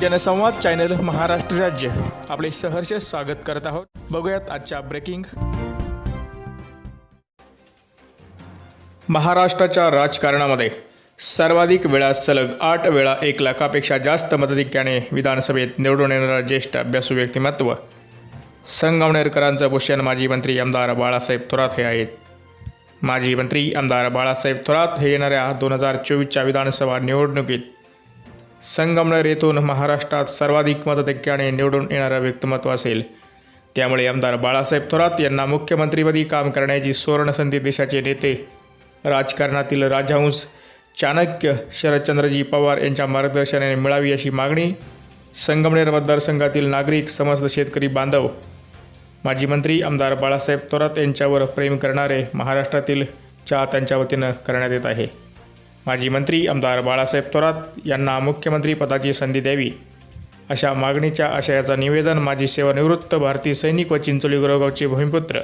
जनसंवाद चॅनल महाराष्ट्र राज्य. आपले सहर्ष स्वागत करत आहोत. बघूयात आजच्या ब्रेकिंग. महाराष्ट्राच्या राजकारणामध्ये सर्वाधिक वेळा सलग आठ वेळा एक लाखापेक्षा जास्त मताधिक्याने विधानसभेत निवडून येणारा ज्येष्ठ अभ्यासू व्यक्तिमत्व. संगमनेरकरांचं भूषण माजी मंत्री आमदार बाळासाहेब थोरात हे आहेत. माजी मंत्री आमदार बाळासाहेब थोरात हे येणाऱ्या दोन हजार चोवीसच्या विधानसभा निवडणुकीत संगमनेर येथून महाराष्ट्रात सर्वाधिक मताधिक्याने निवडून येणारं व्यक्तिमत्व असेल. त्यामुळे आमदार बाळासाहेब थोरात यांना मुख्यमंत्रीपदी काम करण्याची सुवर्णसंधी देशाचे नेते राजकारणातील राजहंस चाणक्य शरदचंद्रजी पवार यांच्या मार्गदर्शनाने मिळावी अशी मागणी संगमनेर मतदारसंघातील नागरिक समस्त शेतकरी बांधव माजी मंत्री आमदार बाळासाहेब थोरात यांच्यावर प्रेम करणारे महाराष्ट्रातील चाहत्यांच्या वतीनं करण्यात येत आहे. माजी मंत्री आमदार बाळासाहेब थोरात यांना मुख्यमंत्री पदाची संधी द्यावी. अशा मागणीच्या आशयाचं निवेदन माजी सेवानिवृत्त भारतीय सैनिक व चिंचोली गुरवगावचे भूमिपुत्र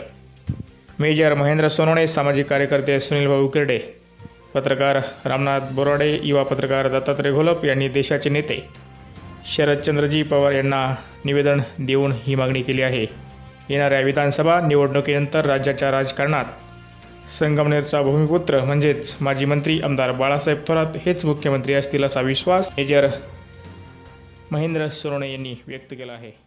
मेजर महेंद्र सोनवणे सामाजिक कार्यकर्ते सुनील भाऊ किरडे पत्रकार रामनाथ बोराडे युवा पत्रकार दत्तात्रय घोलप यांनी देशाचे नेते शरदचंद्रजी पवार यांना निवेदन देऊन ही मागणी केली आहे. येणाऱ्या विधानसभा निवडणुकीनंतर राज्याच्या राजकारणात संगमनेरचा भूमिपुत्र म्हणजेच माजी मंत्री आमदार बाळासाहेब थोरात हेच मुख्यमंत्री असतील असा विश्वास मेजर महेंद्र सोरणे यांनी व्यक्त केला आहे.